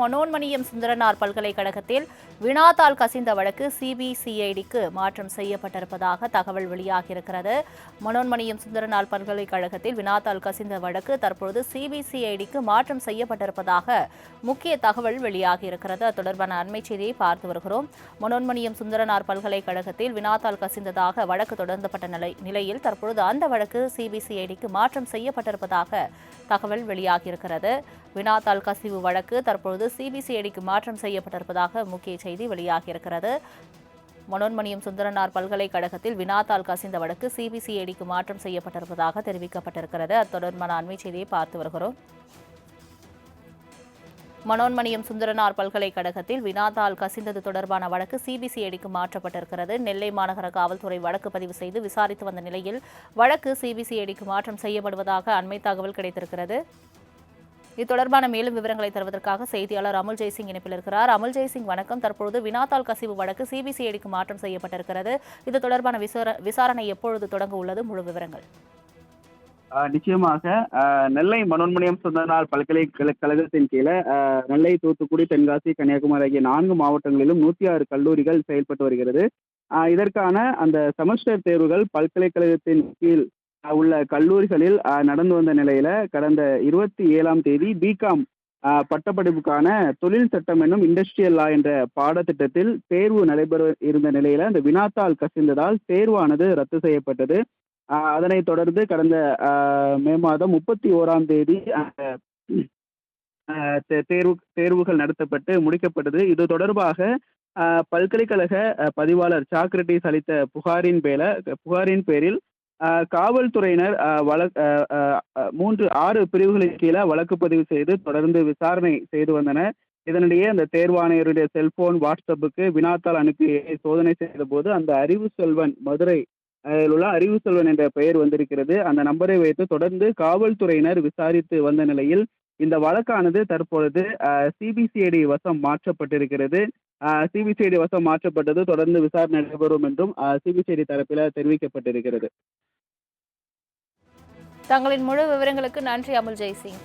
மனோன்மணியம் சுந்தரனார் பல்கலைக்கழகத்தில் வினாத்தாள் கசிந்த வழக்கு சிபிசிஐடிக்கு மாற்றம் செய்யப்பட்டிருப்பதாக தகவல் வெளியாகியிருக்கிறது. மனோன்மணியம் சுந்தரனார் பல்கலைக்கழகத்தில் வினாத்தாள் கசிந்த வழக்கு தற்பொழுது சிபிசிஐடிக்கு மாற்றம் செய்யப்பட்டிருப்பதாக முக்கிய தகவல் வெளியாகியிருக்கிறது. அது தொடர்பான அண்மை செய்தியை பார்த்து வருகிறோம். மனோன்மணியம் சுந்தரனார் பல்கலைக்கழகத்தில் வினாத்தாள் கசிந்ததாக வழக்கு தொடர்ந்தப்பட்ட நிலை நிலையில் தற்பொழுது அந்த வழக்கு சிபிசிஐடிக்கு மாற்றம் செய்யப்பட்டிருப்பதாக தகவல் வெளியாகியிருக்கிறது. வினாத்தாள் கசிவு வழக்கு தற்பொழுது சிபிசிஐடிக்கு மாற்றம் செய்யப்பட்டிருப்பதாக முக்கிய செய்தி வெளியாகியிருக்கிறது. மனோன்மணியம் சுந்தரனார் பல்கலைக்கழகத்தில் வினாத்தாள் கசிந்த வழக்கு சிபிசிஐடிக்கு மாற்றம் செய்யப்பட்டிருப்பதாக தெரிவிக்கப்பட்டிருக்கிறது. அது தொடர்பான அண்மை செய்தியை பார்த்து வருகிறோம். மனோன்மணியம் சுந்தரனார் பல்கலைக்கழகத்தில் வினாத்தாள் கசிந்தது தொடர்பான வழக்கு சிபிசிஐடிக்கு மாற்றப்பட்டிருக்கிறது. நெல்லை மாநகர காவல்துறை வழக்கு பதிவு செய்து விசாரித்து வந்த நிலையில் வழக்கு சிபிசிஐடிக்கு மாற்றம் செய்யப்படுவதாக அண்மை தகவல் கிடைத்திருக்கிறது. இது தொடர்பான மேலும் விவரங்களை தருவதற்காக செய்தியாளர் அமுல் ஜெய்சிங் இணைப்பில் இருக்கிறார். அமுல் ஜெய்சிங் வணக்கம். தற்பொழுது வினாத்தாள் கசிவு வழக்கு சிபிசிஐடிக்கு மாற்றம் செய்யப்பட்டிருக்கிறது. இது தொடர்பான விசாரணை எப்பொழுது தொடங்க உள்ளது? முழு விவரங்கள். நிச்சயமாக நெல்லை மனோன்மணியம் சுந்தரனார் பல்கலைக்கழகத்தின் கீழே நெல்லை தூத்துக்குடி தென்காசி கன்னியாகுமரி ஆகிய நான்கு மாவட்டங்களிலும் நூற்றி ஆறு கல்லூரிகள் செயல்பட்டு வருகிறது. இதற்கான அந்த செமஸ்டர் தேர்வுகள் பல்கலைக்கழகத்தின் கீழ் உள்ள கல்லூரிகளில் நடந்து வந்த நிலையில கடந்த இருபத்தி ஏழாம் தேதி பிகாம் பட்டப்படிப்புக்கான தொழில் சட்டம் என்னும் இண்டஸ்ட்ரியல் லா என்ற பாடத்திட்டத்தில் தேர்வு நடைபெற இருந்த நிலையில அந்த வினாத்தாள் கசிந்ததால் தேர்வானது ரத்து செய்யப்பட்டது. அதனைத் தொடர்ந்து கடந்த மே மாதம் முப்பத்தி ஓராம் தேதி அந்த தே- தேர்வு தேர்வுகள் நடத்தப்பட்டு முடிக்கப்பட்டது. இது தொடர்பாக பல்கலைக்கழக பதிவாளர் சாக்ரட்டிஸ் அளித்த புகாரின் பேர புகாரின் பேரில் காவல்துறையினர் வழ வழக் மூன்று ஆறு பிரிவுகளின் கீழே வழக்கு பதிவு செய்து தொடர்ந்து விசாரணை செய்து வந்தனர். இதனிடையே அந்த தேர்வாணையருடைய செல்போன் வாட்ஸ்அப்புக்கு வினாத்தாள் அனுப்பி சோதனை செய்த போது அந்த அறிவு செல்வன் மதுரை உள்ள அறிவு செல்வன் என்ற பெயர் வந்திருக்கிறது. அந்த நம்பரை வைத்து தொடர்ந்து காவல்துறையினர் விசாரித்து வந்த நிலையில் இந்த வழக்கானது தற்பொழுது சிபிசிஐடி வசம் மாற்றப்பட்டிருக்கிறது. சிபிசிஐடி வசம் மாற்றப்பட்டது. தொடர்ந்து விசாரணை நடைபெறும் என்றும் சிபிசிஐடி தரப்பில் தெரிவிக்கப்பட்டிருக்கிறது. தங்களின் முழு விவரங்களுக்கு நன்றி அமுல் ஜெய்சிங்.